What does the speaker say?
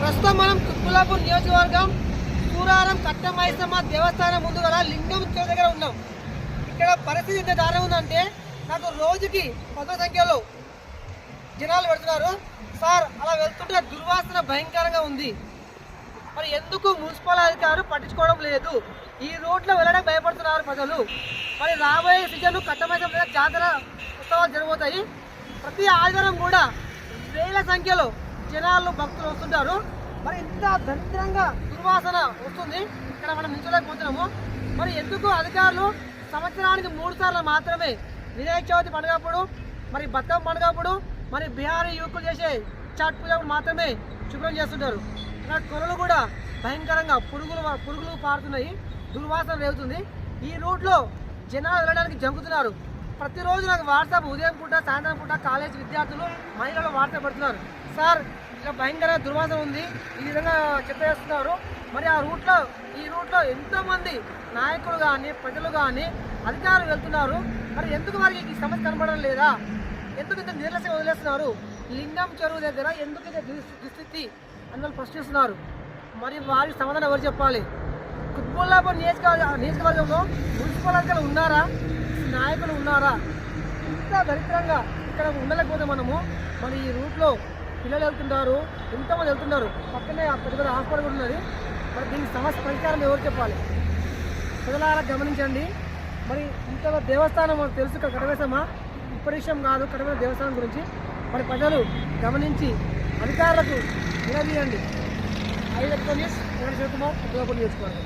ప్రస్తుతం మనం కుత్బుల్లాపూర్ నియోజకవర్గం సూరారం కట్టమైసమ్మ దేవస్థానం ముందు గల లింగం చెరువు దగ్గర ఉన్నాం. ఇక్కడ పరిస్థితి ఎంత దారుణం ఉందంటే నాకు రోజుకి పదో సంఖ్యలో జనాలు పెడుతున్నారు. సార్ అలా వెళ్తుంటే దుర్వాసన భయంకరంగా ఉంది. మరి ఎందుకు మున్సిపల్ అధికారులు పట్టించుకోవడం లేదు? ఈ రోడ్లో వెళ్ళడం భయపడుతున్నారు ప్రజలు. మరి రాబోయే సీజన్ కట్టమైసం మీద జాతర ఉత్సవాలు జరగబోతాయి. ప్రతి ఆదివారం కూడా వేల సంఖ్యలో జనాలు భక్తులు వస్తుంటారు. మరి ఇంత దరిద్రంగా దుర్వాసన వస్తుంది. ఇక్కడ మనం నిల్చోలేకపోతున్నాము. మరి ఎందుకు అధికారులు సంవత్సరానికి మూడు సార్లు మాత్రమే వినాయక చవితి పండుగప్పుడు మరి బతుకమ్మ పండుగప్పుడు మరి బీహారీ యువకులు చేసే చాట్ పూజప్పుడు మాత్రమే శుభ్రం చేస్తుంటారు. ఇక్కడ కొనలు కూడా భయంకరంగా పురుగులు పురుగులు పారుతున్నాయి. దుర్వాసన రేగుతుంది. ఈ రూట్లో జనాలు వెళ్ళడానికి జంకుతున్నారు. ప్రతిరోజు నాకు వాట్సాప్ ఉదయం పూట సాయంత్రం పూట కాలేజ్ విద్యార్థులు మహిళలు వాట్సాప్ పెడుతున్నారు. సార్ భయంకర దుర్వాసన ఉంది. ఈ విధంగా చెప్పేస్తున్నారు. మరి ఆ రూట్లో ఈ రూట్లో ఎంతోమంది నాయకులు కానీ ప్రజలు కానీ అధికారులు వెళ్తున్నారు. మరి ఎందుకు వారికి ఈ సమస్య కనబడడం లేదా? ఎందుకు ఇంత నిర్లక్ష్యం వదిలేస్తున్నారు? లింగం చెరువు దగ్గర ఎందుకు ఇంత దుస్థితి అని వాళ్ళు ప్రశ్నిస్తున్నారు మరి వారి సమాధానం ఎవరు చెప్పాలి? కుత్బుల్లాపూర్ నియోజకవర్గ నియోజకవర్గంలో మున్సిపల్ అధికారులు ఉన్నారా? నాయకులు ఉన్నారా? ఇంత దరిద్రంగా ఇక్కడ ఉండలేకపోతే మనము మరి ఈ రూట్లో పిల్లలు వెళ్తుంటారు ఎంతమంది వెళ్తున్నారు పక్కనే ఆ పెద్ద పెద్ద హాస్పిటల్ కూడా ఉన్నది. మరి దీనికి సమస్య పరిష్కారం ఎవరు చెప్పాలి? పిల్లలారా గమనించండి. మరి ఇంత దేవస్థానం మనకు తెలుసు కడవేశమా కడవేసమా ఇప్పటి విషయం కాదు కడవేశ దేవస్థానం గురించి. మరి ప్రజలు గమనించి అధికారులకు నిలదీయండి ఐదు న్యూస్ శివకుమార్ కులాపూర్ నియోజకవర్గం.